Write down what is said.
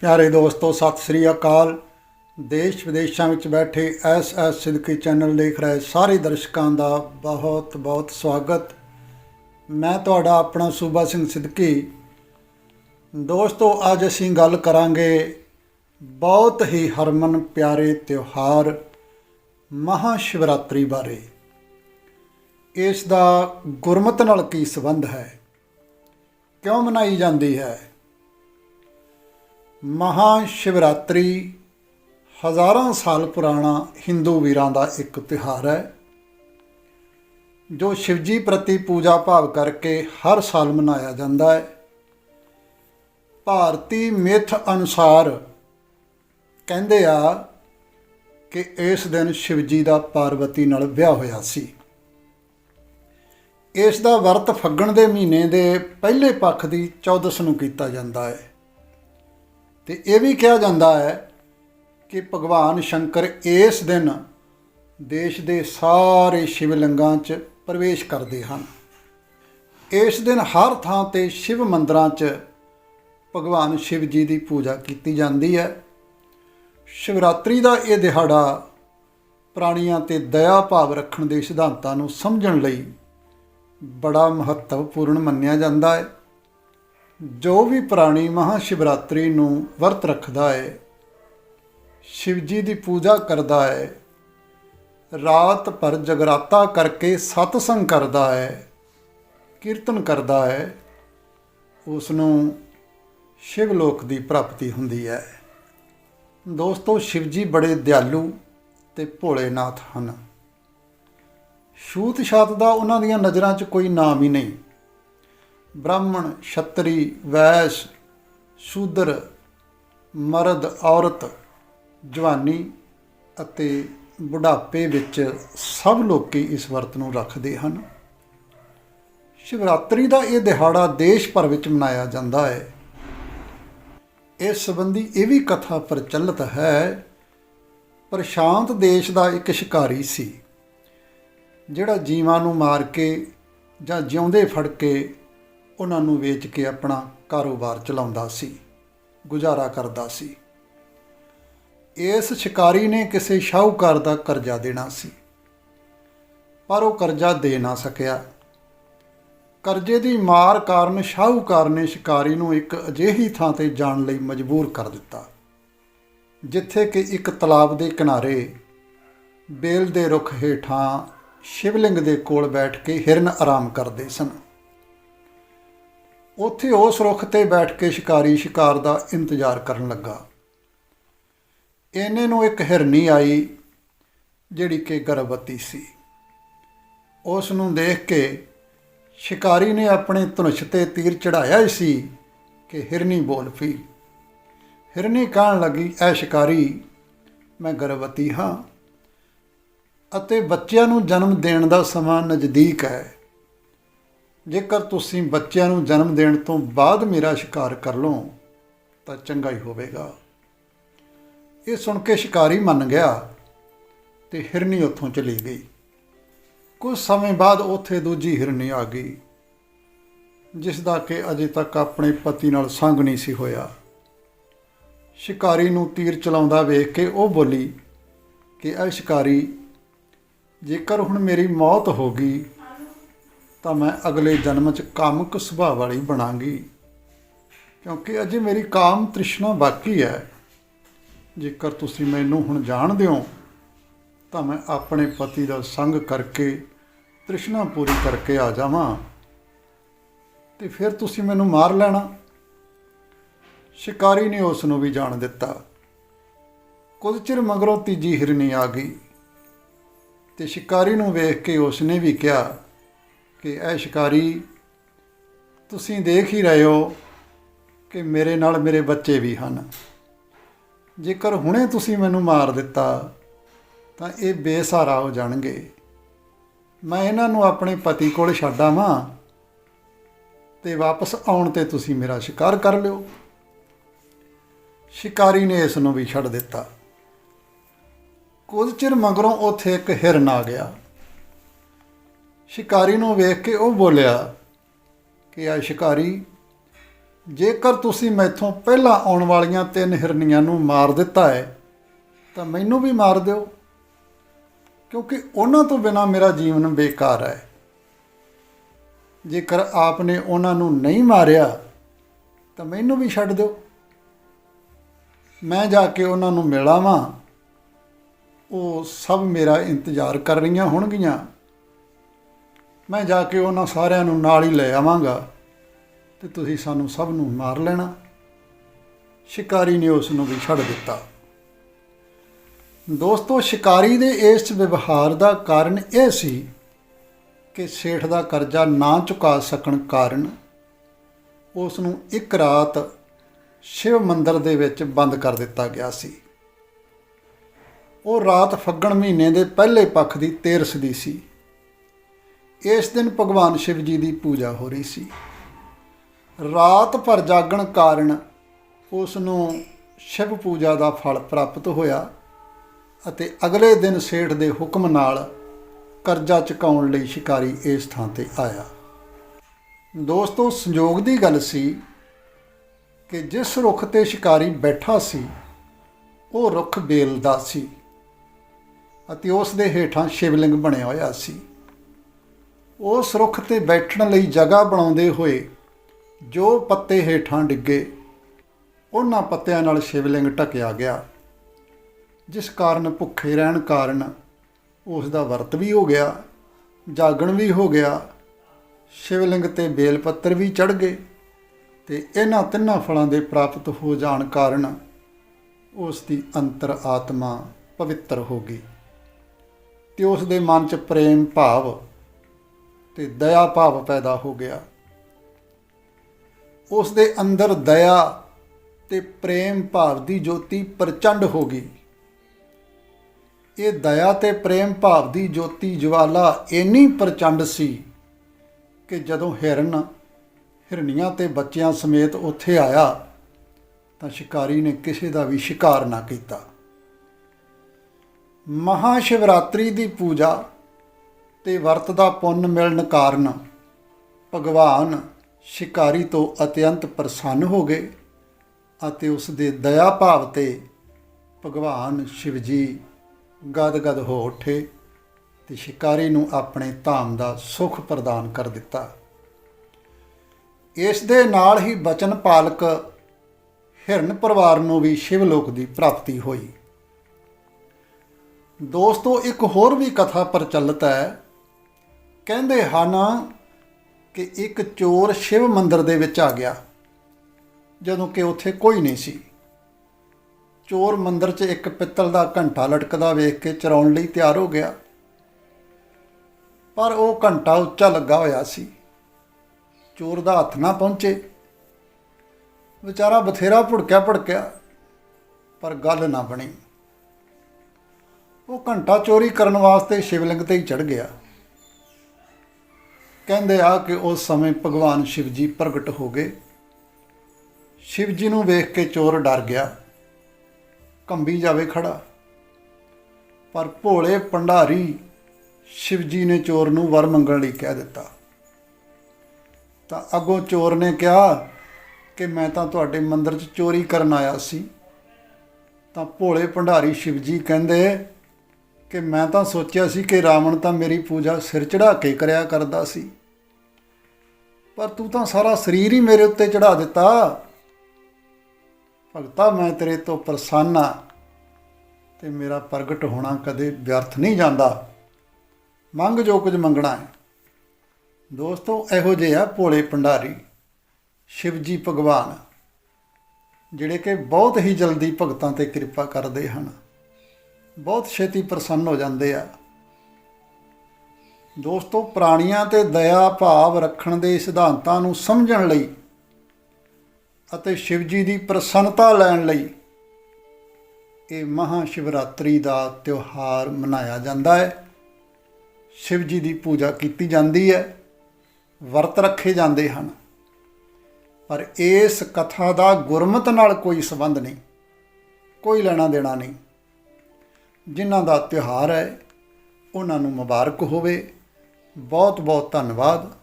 ਪਿਆਰੇ ਦੋਸਤੋ, ਸਤਿ ਸ੍ਰੀ ਅਕਾਲ। ਦੇਸ਼ ਵਿਦੇਸ਼ਾਂ ਵਿੱਚ ਬੈਠੇ ਐਸ ਐਸ ਸਿੱਧਕੀ ਚੈਨਲ ਦੇਖ ਰਹੇ ਸਾਰੇ ਦਰਸ਼ਕਾਂ ਦਾ ਬਹੁਤ ਬਹੁਤ ਸਵਾਗਤ। ਮੈਂ ਤੁਹਾਡਾ ਆਪਣਾ ਸੂਬਾ ਸਿੰਘ ਸਿੱਧਕੀ। ਦੋਸਤੋ, ਅੱਜ ਅਸੀਂ ਗੱਲ ਕਰਾਂਗੇ ਬਹੁਤ ਹੀ ਹਰਮਨ ਪਿਆਰੇ ਤਿਉਹਾਰ ਮਹਾ ਸ਼ਿਵਰਾਤਰੀ ਬਾਰੇ। ਇਸ ਦਾ ਗੁਰਮਤ ਨਾਲ ਕੀ ਸੰਬੰਧ ਹੈ? ਕਿਉਂ ਮਨਾਈ ਜਾਂਦੀ ਹੈ? ਮਹਾ ਸ਼ਿਵਰਾਤਰੀ ਹਜ਼ਾਰਾਂ ਸਾਲ ਪੁਰਾਣਾ ਹਿੰਦੂ ਵੀਰਾਂ ਦਾ ਇੱਕ ਤਿਉਹਾਰ ਹੈ, ਜੋ ਸ਼ਿਵਜੀ ਪ੍ਰਤੀ ਪੂਜਾ ਭਾਵ ਕਰਕੇ ਹਰ ਸਾਲ ਮਨਾਇਆ ਜਾਂਦਾ ਹੈ। ਭਾਰਤੀ ਮਿੱਥ ਅਨੁਸਾਰ ਕਹਿੰਦੇ ਆ ਕਿ ਇਸ ਦਿਨ ਸ਼ਿਵਜੀ ਦਾ ਪਾਰਵਤੀ ਨਾਲ ਵਿਆਹ ਹੋਇਆ ਸੀ। ਇਸ ਦਾ ਵਰਤ ਫੱਗਣ ਦੇ ਮਹੀਨੇ ਦੇ ਪਹਿਲੇ ਪੱਖ ਦੀ 14 ਨੂੰ ਕੀਤਾ ਜਾਂਦਾ ਹੈ। ਤੇ ਇਹ ਵੀ ਕਿਹਾ ਜਾਂਦਾ ਹੈ ਕਿ ਭਗਵਾਨ ਸ਼ੰਕਰ ਇਸ ਦਿਨ ਦੇਸ਼ ਦੇ ਸਾਰੇ ਸ਼ਿਵਲਿੰਗਾਂ 'ਚ ਪ੍ਰਵੇਸ਼ ਕਰਦੇ ਹਨ। ਇਸ ਦਿਨ ਹਰ ਥਾਂ ਤੇ ਸ਼ਿਵ ਮੰਦਰਾਂ 'ਚ ਭਗਵਾਨ ਸ਼ਿਵ ਜੀ ਦੀ ਪੂਜਾ ਕੀਤੀ ਜਾਂਦੀ ਹੈ। ਸ਼ਿਵਰਾਤਰੀ ਦਾ ਇਹ ਦਿਹਾੜਾ ਪ੍ਰਾਣੀਆਂ ਤੇ ਦਇਆ ਭਾਵ ਰੱਖਣ ਦੇ ਸਿਧਾਂਤਾਂ ਨੂੰ ਸਮਝਣ ਲਈ ਬੜਾ ਮਹੱਤਵਪੂਰਨ ਮੰਨਿਆ ਜਾਂਦਾ ਹੈ। ਜੋ ਵੀ ਪ੍ਰਾਣੀ ਮਹਾ ਸ਼ਿਵਰਾਤਰੀ ਨੂੰ ਵਰਤ ਰੱਖਦਾ ਹੈ ਸ਼ਿਵ ਜੀ ਦੀ ਪੂਜਾ ਕਰਦਾ ਹੈ ਰਾਤ ਭਰ ਜਗਰਾਤਾ ਕਰਕੇ ਸਤਸੰਗ ਕਰਦਾ ਹੈ ਕੀਰਤਨ ਕਰਦਾ ਹੈ ਉਸ ਨੂੰ ਸ਼ਿਵ ਲੋਕ ਦੀ ਪ੍ਰਾਪਤੀ ਹੁੰਦੀ ਹੈ ਦੋਸਤੋ ਸ਼ਿਵ ਜੀ ਬੜੇ ਦਿਆਲੂ ਤੇ ਭੋਲੇਨਾਥ ਹਨ। ਛੂਤ ਛਾਤ ਦਾ ਉਹਨਾਂ ਦੀਆਂ ਨਜ਼ਰਾਂ 'ਚ ਕੋਈ ਨਾਮ ਹੀ ਨਹੀਂ। ਬ੍ਰਾਹਮਣ, ਛਤਰੀ, ਵੈਸ਼, ਸ਼ੂਦਰ, ਮਰਦ, ਔਰਤ, ਜਵਾਨੀ ਅਤੇ ਬੁਢਾਪੇ ਵਿੱਚ ਸਭ ਲੋਕੀ ਇਸ ਵਰਤ ਨੂੰ ਰੱਖਦੇ ਹਨ। ਸ਼ਿਵਰਾਤਰੀ ਦਾ ਇਹ ਦਿਹਾੜਾ ਦੇਸ਼ ਭਰ ਵਿੱਚ ਮਨਾਇਆ ਜਾਂਦਾ ਹੈ। ਇਸ ਸੰਬੰਧੀ ਇਹ ਵੀ ਕਥਾ ਪ੍ਰਚਲਿਤ ਹੈ, ਪ੍ਰਸ਼ਾਂਤ ਦੇਸ਼ ਦਾ ਇੱਕ ਸ਼ਿਕਾਰੀ ਸੀ, ਜਿਹੜਾ ਜੀਵਾਂ ਨੂੰ ਮਾਰ ਕੇ ਜਾਂ ਜਿਉਂਦੇ ਫੜ ਕੇ ਉਹਨਾਂ ਨੂੰ ਵੇਚ ਕੇ ਆਪਣਾ ਕਾਰੋਬਾਰ ਚਲਾਉਂਦਾ ਸੀ, ਗੁਜ਼ਾਰਾ ਕਰਦਾ ਸੀ। ਇਸ ਸ਼ਿਕਾਰੀ ਨੇ ਕਿਸੇ ਸ਼ਾਹੂਕਾਰ ਦਾ ਕਰਜ਼ਾ ਦੇਣਾ ਸੀ। ਪਰ ਉਹ ਕਰਜ਼ਾ ਦੇ ਨਾ ਸਕਿਆ। ਕਰਜ਼ੇ ਦੀ ਮਾਰ ਕਾਰਨ ਸ਼ਾਹੂਕਾਰ ਨੇ ਸ਼ਿਕਾਰੀ ਨੂੰ ਇੱਕ ਅਜਿਹੀ ਥਾਂ ਤੇ ਜਾਣ ਲਈ ਮਜਬੂਰ ਕਰ ਦਿੱਤਾ, ਜਿੱਥੇ ਕਿ ਇੱਕ ਤਲਾਬ ਦੇ ਕਿਨਾਰੇ ਬੇਲ ਦੇ ਰੁੱਖ ਹੇਠਾਂ ਸ਼ਿਵਲਿੰਗ ਦੇ ਕੋਲ ਬੈਠ ਕੇ ਹਿਰਨ ਆਰਾਮ ਕਰਦੇ ਸਨ। ਉੱਥੇ ਉਸ ਰੁੱਖ ਤੇ ਬੈਠ ਕੇ ਸ਼ਿਕਾਰੀ ਸ਼ਿਕਾਰ ਦਾ ਇੰਤਜ਼ਾਰ ਕਰਨ ਲੱਗਾ। ਇਹਨੇ ਨੂੰ ਇੱਕ ਹਿਰਨੀ ਆਈ, ਜਿਹੜੀ ਕਿ ਗਰਭਵਤੀ ਸੀ। ਉਸ ਨੂੰ ਦੇਖ ਕੇ ਸ਼ਿਕਾਰੀ ਨੇ ਆਪਣੇ ਧਨੁਸ਼ ਤੇ ਤੀਰ ਚੜਾਇਆ ਹੀ ਸੀ ਕਿ ਹਿਰਨੀ ਬੋਲ ਪਈ। ਹਿਰਨੀ ਕਹਿਣ ਲੱਗੀ, ਐ ਸ਼ਿਕਾਰੀ, ਮੈਂ ਗਰਭਵਤੀ ਹਾਂ ਅਤੇ ਬੱਚਿਆਂ ਨੂੰ ਜਨਮ ਦੇਣ ਦਾ ਸਮਾਂ ਨਜ਼ਦੀਕ ਹੈ। ਜੇਕਰ ਤੁਸੀਂ ਬੱਚਿਆਂ ਨੂੰ ਜਨਮ ਦੇਣ ਤੋਂ ਬਾਅਦ ਮੇਰਾ ਸ਼ਿਕਾਰ ਕਰ ਲਓ, ਤਾਂ ਚੰਗਾ ਹੀ ਹੋਵੇਗਾ। ਇਹ ਸੁਣ ਕੇ ਸ਼ਿਕਾਰੀ ਮੰਨ ਗਿਆ ਤੇ ਹਿਰਨੀ ਉੱਥੋਂ ਚਲੀ ਗਈ। ਕੁਝ ਸਮੇਂ ਬਾਅਦ ਉੱਥੇ ਦੂਜੀ ਹਿਰਨੀ ਆ ਗਈ ਜਿਸ ਦਾ ਕਿ ਅਜੇ ਤੱਕ ਆਪਣੇ ਪਤੀ ਨਾਲ ਸੰਗ ਨਹੀਂ ਸੀ ਹੋਇਆ। ਸ਼ਿਕਾਰੀ ਨੂੰ ਤੀਰ ਚਲਾਉਂਦਾ ਵੇਖ ਕੇ ਉਹ ਬੋਲੀ ਕਿ ਇਹ ਸ਼ਿਕਾਰੀ, ਜੇਕਰ ਹੁਣ ਮੇਰੀ ਮੌਤ ਹੋ ਗਈ ਤਾਂ ਮੈਂ ਅਗਲੇ ਜਨਮ 'ਚ ਕਾਮਕ ਸੁਭਾਅ ਵਾਲੀ ਬਣਾਂਗੀ। ਕਿਉਂਕਿ ਅਜੇ ਮੇਰੀ ਕਾਮ ਤ੍ਰਿਸ਼ਨਾ ਬਾਕੀ ਹੈ। ਜੇਕਰ ਤੁਸੀਂ ਮੈਨੂੰ ਹੁਣ ਜਾਣਦੇ ਹੋ, ਤਾਂ ਮੈਂ ਆਪਣੇ ਪਤੀ ਦਾ ਸੰਗ ਕਰਕੇ ਤ੍ਰਿਸ਼ਨਾ ਪੂਰੀ ਕਰਕੇ ਆ ਜਾਵਾਂ। ਤੇ ਫਿਰ ਤੁਸੀਂ ਮੈਨੂੰ ਮਾਰ ਲੈਣਾ। ਸ਼ਿਕਾਰੀ ਨੇ ਉਸ ਨੂੰ ਵੀ ਜਾਣ ਦਿੱਤਾ। ਕੁਝ ਚਿਰ ਮਗਰੋਂ ਤੀਜੀ ਹਿਰਨੀ ਆ ਗਈ। ਤੇ ਸ਼ਿਕਾਰੀ ਨੂੰ ਵੇਖ ਕੇ ਉਸ ਨੇ ਵੀ ਕਿਹਾ ਕਿ ਇਹ ਸ਼ਿਕਾਰੀ, ਤੁਸੀਂ ਦੇਖ ਹੀ ਰਹੇ ਹੋ ਕਿ ਮੇਰੇ ਨਾਲ ਮੇਰੇ ਬੱਚੇ ਵੀ ਹਨ। ਜੇਕਰ ਹੁਣੇ ਤੁਸੀਂ ਮੈਨੂੰ ਮਾਰ ਦਿੱਤਾ, ਤਾਂ ਇਹ ਬੇਸਹਾਰਾ ਹੋ ਜਾਣਗੇ। ਮੈਂ ਇਹਨਾਂ ਨੂੰ ਆਪਣੇ ਪਤੀ ਕੋਲ ਛੱਡ ਆਵਾਂ ਤੇ ਵਾਪਸ ਆਉਣ ਤੇ ਤੁਸੀਂ ਮੇਰਾ ਸ਼ਿਕਾਰ ਕਰ ਲਿਓ। ਸ਼ਿਕਾਰੀ ਨੇ ਇਸ ਨੂੰ ਵੀ ਛੱਡ ਦਿੱਤਾ। ਕੁਝ ਚਿਰ ਮਗਰੋਂ ਉੱਥੇ ਇੱਕ ਹਿਰਨ ਆ ਗਿਆ। ਸ਼ਿਕਾਰੀ ਨੂੰ ਵੇਖ ਕੇ ਉਹ ਬੋਲਿਆ ਕਿ ਆ ਸ਼ਿਕਾਰੀ, ਜੇਕਰ ਤੁਸੀਂ ਮੈਥੋਂ ਪਹਿਲਾਂ ਆਉਣ ਵਾਲੀਆਂ ਤਿੰਨ ਹਿਰਨੀਆਂ ਨੂੰ ਮਾਰ ਦਿੱਤਾ ਹੈ, ਤਾਂ ਮੈਨੂੰ ਵੀ ਮਾਰ ਦਿਓ, ਕਿਉਂਕਿ ਉਹਨਾਂ ਤੋਂ ਬਿਨਾ ਮੇਰਾ ਜੀਵਨ ਬੇਕਾਰ ਹੈ। ਜੇਕਰ ਆਪ ਨੇ ਉਹਨਾਂ ਨੂੰ ਨਹੀਂ ਮਾਰਿਆ, ਤਾਂ ਮੈਨੂੰ ਵੀ ਛੱਡ ਦਿਓ। ਮੈਂ ਜਾ ਕੇ ਉਹਨਾਂ ਨੂੰ ਮਿਲਾਵਾਂ। ਉਹ ਸਭ ਮੇਰਾ ਇੰਤਜ਼ਾਰ ਕਰ ਰਹੀਆਂ ਹੋਣਗੀਆਂ। ਮੈਂ ਜਾ ਕੇ ਉਹਨਾਂ ਸਾਰਿਆਂ ਨੂੰ ਨਾਲ ਹੀ ਲੈ ਆਵਾਂਗਾ ਤੇ ਤੁਸੀਂ ਸਾਨੂੰ ਸਭ ਨੂੰ ਮਾਰ ਲੈਣਾ। ਸ਼ਿਕਾਰੀ ਨੇ ਉਸ ਨੂੰ ਵੀ ਛੱਡ ਦਿੱਤਾ। ਦੋਸਤੋ, ਸ਼ਿਕਾਰੀ ਦੇ ਇਸ ਵਿਵਹਾਰ ਦਾ ਕਾਰਨ ਇਹ ਸੀ ਕਿ ਸੇਠ ਦਾ ਕਰਜ਼ਾ ਨਾ ਚੁਕਾ ਸਕਣ ਕਾਰਨ ਉਸ ਨੂੰ ਇੱਕ ਰਾਤ ਸ਼ਿਵ ਮੰਦਰ ਦੇ ਵਿੱਚ ਬੰਦ ਕਰ ਦਿੱਤਾ ਗਿਆ ਸੀ। ਉਹ ਰਾਤ ਫੱਗਣ ਮਹੀਨੇ ਦੇ ਪਹਿਲੇ ਪੱਖ ਦੀ ਤੇਰਸ ਦੀ ਸੀ। ਇਸ ਦਿਨ ਭਗਵਾਨ ਸ਼ਿਵ ਜੀ ਦੀ ਪੂਜਾ ਹੋ ਰਹੀ ਸੀ। ਰਾਤ ਭਰ ਜਾਗਣ ਕਾਰਨ ਉਸ ਨੂੰ ਸ਼ਿਵ ਪੂਜਾ ਦਾ ਫਲ ਪ੍ਰਾਪਤ ਹੋਇਆ ਅਤੇ ਅਗਲੇ ਦਿਨ ਸੇਠ ਦੇ ਹੁਕਮ ਨਾਲ ਕਰਜ਼ਾ ਚੁਕਾਉਣ ਲਈ ਸ਼ਿਕਾਰੀ ਇਸ ਥਾਂ ਤੇ ਆਇਆ। ਦੋਸਤੋ ਸੰਯੋਗ ਦੀ ਗੱਲ ਸੀ ਕਿ ਜਿਸ ਰੁੱਖ ਤੇ ਸ਼ਿਕਾਰੀ ਬੈਠਾ ਸੀ, ਉਹ ਰੁੱਖ ਬੇਲ ਦਾ ਸੀ ਅਤੇ ਉਸ ਦੇ ਹੇਠਾਂ ਸ਼ਿਵਲਿੰਗ ਬਣਿਆ ਹੋਇਆ ਸੀ। ਉਸ ਰੁੱਖ ਤੇ ਬੈਠਣ ਲਈ ਜਗ੍ਹਾ ਬਣਾਉਂਦੇ ਹੋਏ ਜੋ ਪੱਤੇ ਹੇਠਾਂ ਡਿੱਗੇ, ਉਹਨਾਂ ਪੱਤਿਆਂ ਨਾਲ ਸ਼ਿਵਲਿੰਗ ਢਕਿਆ ਗਿਆ, ਜਿਸ ਕਾਰਨ ਭੁੱਖੇ ਰਹਿਣ ਕਾਰਨ ਉਸ ਦਾ ਵਰਤ ਵੀ ਹੋ ਗਿਆ, ਜਾਗਣ ਵੀ ਹੋ ਗਿਆ, ਸ਼ਿਵਲਿੰਗ ਤੇ ਬੇਲ ਪੱਤਰ ਵੀ ਚੜ ਗਏ ਤੇ ਇਹਨਾਂ ਤਿੰਨਾਂ ਫਲਾਂ ਦੇ ਪ੍ਰਾਪਤ ਹੋ ਜਾਣ ਕਾਰਨ ਉਸ ਦੀ ਅੰਤਰ ਆਤਮਾ ਪਵਿੱਤਰ ਹੋ ਗਈ ਤੇ ਉਸ ਦੇ ਮਨ 'ਚ ਪ੍ਰੇਮ ਭਾਵ ਤੇ ਦਇਆ ਭਾਵ ਪੈਦਾ ਹੋ ਗਿਆ। ਉਸ ਦੇ ਅੰਦਰ ਦਇਆ ਤੇ ਪ੍ਰੇਮ ਭਾਵ ਦੀ ਜੋਤੀ ਪ੍ਰਚੰਡ ਹੋ ਗਈ। ਇਹ ਦਇਆ ਤੇ ਪ੍ਰੇਮ ਭਾਵ ਦੀ ਜੋਤੀ ਜਵਾਲਾ ਇੰਨੀ ਪ੍ਰਚੰਡ ਸੀ ਕਿ ਜਦੋਂ ਹਿਰਨ ਹਿਰਨੀਆਂ ਤੇ ਬੱਚਿਆਂ ਸਮੇਤ ਉੱਥੇ ਆਇਆ ਤਾਂ ਸ਼ਿਕਾਰੀ ਨੇ ਕਿਸੇ ਦਾ ਵੀ ਸ਼ਿਕਾਰ ਨਾ ਕੀਤਾ। ਮਹਾ ਸ਼ਿਵਰਾਤਰੀ ਦੀ ਪੂਜਾ ਤੇ ਵਰਤ ਦਾ ਪੁੰਨ ਮਿਲਣ ਕਾਰਨ ਭਗਵਾਨ ਸ਼ਿਕਾਰੀ ਤੋਂ ਅਤਿਅੰਤ ਪ੍ਰਸੰਨ ਹੋ ਗਏ ਅਤੇ ਉਸ ਦੇ ਦਇਆ ਭਾਵ ਤੇ ਭਗਵਾਨ ਸ਼ਿਵ ਜੀ ਗਦਗਦ ਹੋ ਉੱਠੇ ਤੇ ਸ਼ਿਕਾਰੀ ਨੂੰ ਆਪਣੇ ਧਾਮ ਦਾ ਸੁਖ ਪ੍ਰਦਾਨ ਕਰ ਦਿੱਤਾ। ਇਸ ਦੇ ਨਾਲ ਹੀ ਬਚਨ ਪਾਲਕ ਹਿਰਨ ਪਰਿਵਾਰ ਨੂੰ ਵੀ ਸ਼ਿਵਲੋਕ ਦੀ ਪ੍ਰਾਪਤੀ ਹੋਈ। ਦੋਸਤੋ, ਇੱਕ ਹੋਰ ਵੀ ਕਥਾ ਪ੍ਰਚਲਿਤ ਹੈ। ਕਹਿੰਦੇ ਹਨ ਕਿ ਇੱਕ ਚੋਰ ਸ਼ਿਵ ਮੰਦਰ ਦੇ ਵਿੱਚ ਆ ਗਿਆ, ਜਦੋਂ ਕਿ ਉੱਥੇ ਕੋਈ ਨਹੀਂ ਸੀ। ਚੋਰ ਮੰਦਰ 'ਚ ਇੱਕ ਪਿੱਤਲ ਦਾ ਘੰਟਾ ਲਟਕਦਾ ਵੇਖ ਕੇ ਚਰਾਉਣ ਲਈ ਤਿਆਰ ਹੋ ਗਿਆ। ਪਰ ਉਹ ਘੰਟਾ ਉੱਚਾ ਲੱਗਾ ਹੋਇਆ ਸੀ। ਚੋਰ ਦਾ ਹੱਥ ਨਾ ਪਹੁੰਚੇ। ਵਿਚਾਰਾ ਬਥੇਰਾ ਭੁੜਕਿਆ ਭੜਕਿਆ ਪਰ ਗੱਲ ਨਾ ਬਣੀ। ਉਹ ਘੰਟਾ ਚੋਰੀ ਕਰਨ ਵਾਸਤੇ ਸ਼ਿਵਲਿੰਗ ਤੇ ਹੀ ਚੜ ਗਿਆ। ਕਹਿੰਦੇ ਆ ਕਿ ਉਸ ਸਮੇਂ ਭਗਵਾਨ ਸ਼ਿਵ ਜੀ ਪ੍ਰਗਟ ਹੋ ਗਏ। ਸ਼ਿਵ ਜੀ ਨੂੰ ਵੇਖ ਕੇ ਚੋਰ ਡਰ ਗਿਆ। ਕੰਬੀ ਜਾਵੇ ਖੜਾ। ਪਰ ਭੋਲੇ ਭੰਡਾਰੀ ਸ਼ਿਵ ਜੀ ਨੇ ਚੋਰ ਨੂੰ ਵਰ ਮੰਗਣ ਲਈ ਕਹਿ ਦਿੱਤਾ। ਤਾਂ ਅੱਗੋਂ ਚੋਰ ਨੇ ਕਿਹਾ ਕਿ ਮੈਂ ਤਾਂ ਤੁਹਾਡੇ ਮੰਦਰ 'ਚ ਚੋਰੀ ਕਰਨ ਆਇਆ ਸੀ। ਤਾਂ ਭੋਲੇ ਭੰਡਾਰੀ ਸ਼ਿਵ ਜੀ ਕਹਿੰਦੇ ਕਿ ਮੈਂ ਤਾਂ ਸੋਚਿਆ ਸੀ ਕਿ ਰਾਵਣ ਤਾਂ ਮੇਰੀ ਪੂਜਾ ਸਿਰ ਚੜਾ ਕੇ ਕਰਿਆ ਕਰਦਾ ਸੀ। ਪਰ ਤੂੰ ਤਾਂ ਸਾਰਾ ਸਰੀਰ ਹੀ ਮੇਰੇ ਉੱਤੇ ਚੜਾ ਦਿੱਤਾ। ਭਗਤਾ, ਮੈਂ ਤੇਰੇ ਤੋਂ ਪ੍ਰਸੰਨ ਆ ਤੇ ਮੇਰਾ ਪ੍ਰਗਟ ਹੋਣਾ ਕਦੇ ਵਿਅਰਥ ਨਹੀਂ ਜਾਂਦਾ। ਮੰਗ ਜੋ ਕੁਝ ਮੰਗਣਾ ਹੈ। ਦੋਸਤੋ, ਇਹੋ ਜਿਹੇ ਆ ਭੋਲੇ ਭੰਡਾਰੀ, ਸ਼ਿਵਜੀ ਭਗਵਾਨ, ਜਿਹੜੇ ਕਿ ਬਹੁਤ ਹੀ ਜਲਦੀ ਭਗਤਾਂ ਤੇ ਕਿਰਪਾ ਕਰਦੇ ਹਨ। ਬਹੁਤ ਛੇਤੀ ਪ੍ਰਸੰਨ ਹੋ ਜਾਂਦੇ ਆ। ਦੋਸਤੋ, ਪ੍ਰਾਣੀਆਂ ਤੇ ਦਇਆ ਭਾਵ ਰੱਖਣ ਦੇ ਸਿਧਾਂਤਾਂ ਨੂੰ ਸਮਝਣ ਲਈ ਅਤੇ ਸ਼ਿਵ ਜੀ ਦੀ ਪ੍ਰਸੰਨਤਾ ਲੈਣ ਲਈ ਇਹ ਮਹਾ ਸ਼ਿਵਰਾਤਰੀ ਦਾ ਤਿਉਹਾਰ ਮਨਾਇਆ ਜਾਂਦਾ ਹੈ। ਸ਼ਿਵ ਜੀ ਦੀ ਪੂਜਾ ਕੀਤੀ ਜਾਂਦੀ ਹੈ, ਵਰਤ ਰੱਖੇ ਜਾਂਦੇ ਹਨ। ਪਰ ਇਸ ਕਥਾ ਦਾ ਗੁਰਮਤ ਨਾਲ ਕੋਈ ਸੰਬੰਧ ਨਹੀਂ, ਕੋਈ ਲੈਣਾ ਦੇਣਾ ਨਹੀਂ। ਜਿਨ੍ਹਾਂ ਦਾ ਤਿਉਹਾਰ ਹੈ ਉਹਨਾਂ ਨੂੰ ਮੁਬਾਰਕ ਹੋਵੇ। ਬਹੁਤ ਬਹੁਤ ਧੰਨਵਾਦ।